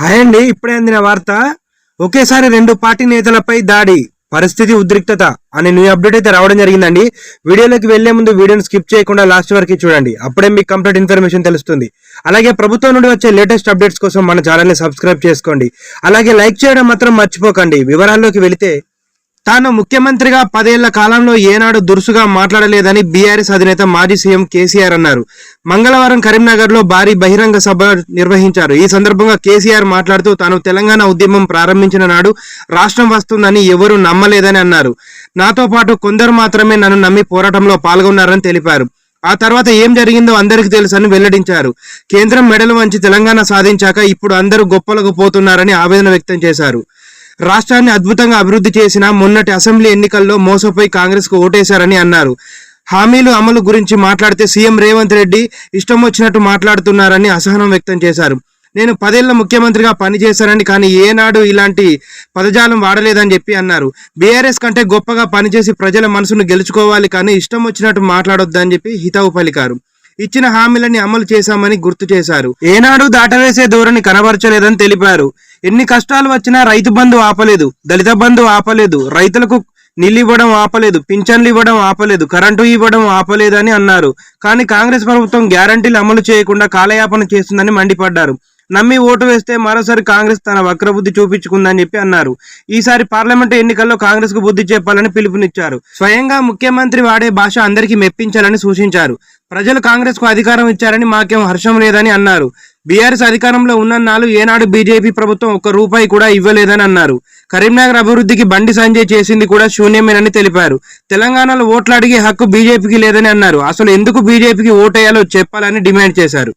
Hi అండి ఇప్పుడే అందిన వార్త. ఒకేసారి రెండు పార్టీ నేతలపై దాడి పరిస్థితి ఉద్రిక్తత అనే న్యూ అప్డేట్ అయితే రావడం జరిగిందండి. వీడియోలోకి వెళ్ళే ముందు వీడియోని స్కిప్ చేయకుండా లాస్ట్ వరకు చూడండి. అప్పుడే మీకు కంప్లీట్ ఇన్ఫర్మేషన్ తెలుస్తుంది. అలాగే ప్రభుత్వం నుండి వచ్చే లేటెస్ట్ అప్డేట్స్ కోసం మన ఛానల్ని సబ్స్క్రైబ్ చేసుకోండి. అలాగే లైక్ చేయడం మాత్రం మర్చిపోకండి. వివరాల్లోకి వెళితే తాను ముఖ్యమంత్రిగా పదేళ్ళ కాలంలో ఏనాడు దురుసుగా మాట్లాడలేదని బీఆర్ఎస్ అధినేత మాజీ సీఎం కేసీఆర్ అన్నారు. మంగళవారం కరీంనగర్లో భారీ బహిరంగ సభ నిర్వహించారు. ఈ సందర్భంగా కేసీఆర్ మాట్లాడుతూ తాను తెలంగాణ ఉద్యమం ప్రారంభించిన నాడు రాష్ట్రం వస్తుందని ఎవరూ నమ్మలేదని అన్నారు. నాతో పాటు కొందరు మాత్రమే నన్ను నమ్మి పోరాటంలో పాల్గొన్నారని తెలిపారు. ఆ తర్వాత ఏం జరిగిందో అందరికీ తెలుసని వెల్లడించారు. కేంద్రం మెడలు వంచి తెలంగాణ సాధించాక ఇప్పుడు అందరూ గొప్పలకు పోతున్నారని ఆవేదన వ్యక్తం చేశారు. రాష్ట్రాన్ని అద్భుతంగా అభివృద్ధి చేసిన మొన్నటి అసెంబ్లీ ఎన్నికల్లో మోసపోయి కాంగ్రెస్కు ఓటేశారని అన్నారు. హామీలు అమలు గురించి మాట్లాడితే సీఎం రేవంత్ రెడ్డి ఇష్టం వచ్చినట్టు మాట్లాడుతున్నారని అసహనం వ్యక్తం చేశారు. నేను పదేళ్ళ ముఖ్యమంత్రిగా పనిచేశానని కానీ ఏనాడు ఇలాంటి పదజాలం వాడలేదని చెప్పి అన్నారు. బీఆర్ఎస్ కంటే గొప్పగా పనిచేసి ప్రజల మనసును గెలుచుకోవాలి కానీ ఇష్టం వచ్చినట్టు మాట్లాడొద్దని చెప్పి హితవు పలికారు. ఇచ్చిన హామీలని అమలు చేశామని గుర్తు చేశారు. ఏనాడు దాటవేసే ధోరణి కనబరచలేదని తెలిపారు. ఎన్ని కష్టాలు వచ్చినా రైతు బంధు ఆపలేదు దళిత బంధు ఆపలేదు రైతులకు నీళ్ళు ఇవ్వడం ఆపలేదు పింఛన్లు ఇవ్వడం ఆపలేదు కరెంటు ఇవ్వడం ఆపలేదని అన్నారు. కానీ కాంగ్రెస్ ప్రభుత్వం గ్యారంటీలు అమలు చేయకుండా కాలయాపన చేస్తుందని మండిపడ్డారు. నమ్మి ఓటు వేస్తే మరోసారి కాంగ్రెస్ తన వక్రబుద్ధి చూపించుకుందని చెప్పి అన్నారు. ఈసారి పార్లమెంటు ఎన్నికల్లో కాంగ్రెస్కు బుద్ధి చెప్పాలని పిలుపునిచ్చారు. స్వయంగా ముఖ్యమంత్రి వాడే భాష అందరికీ మెప్పించాలని సూచించారు. ప్రజలు కాంగ్రెస్కు అధికారం ఇచ్చారని మాకేం హర్షం లేదని అన్నారు. బీఆర్ఎస్ అధికారంలో ఉన్నన్నాళ్ళు ఏనాడు బీజేపీ ప్రభుత్వం ఒక్క రూపాయి కూడా ఇవ్వలేదని అన్నారు. కరీంనగర్ అభివృద్ధికి బండి సంజయ్ చేసింది కూడా శూన్యమేనని తెలిపారు. తెలంగాణలో ఓట్లు అడిగే హక్కు బీజేపీకి లేదని అన్నారు. అసలు ఎందుకు బీజేపీకి ఓటేయాలో చెప్పాలని డిమాండ్ చేశారు.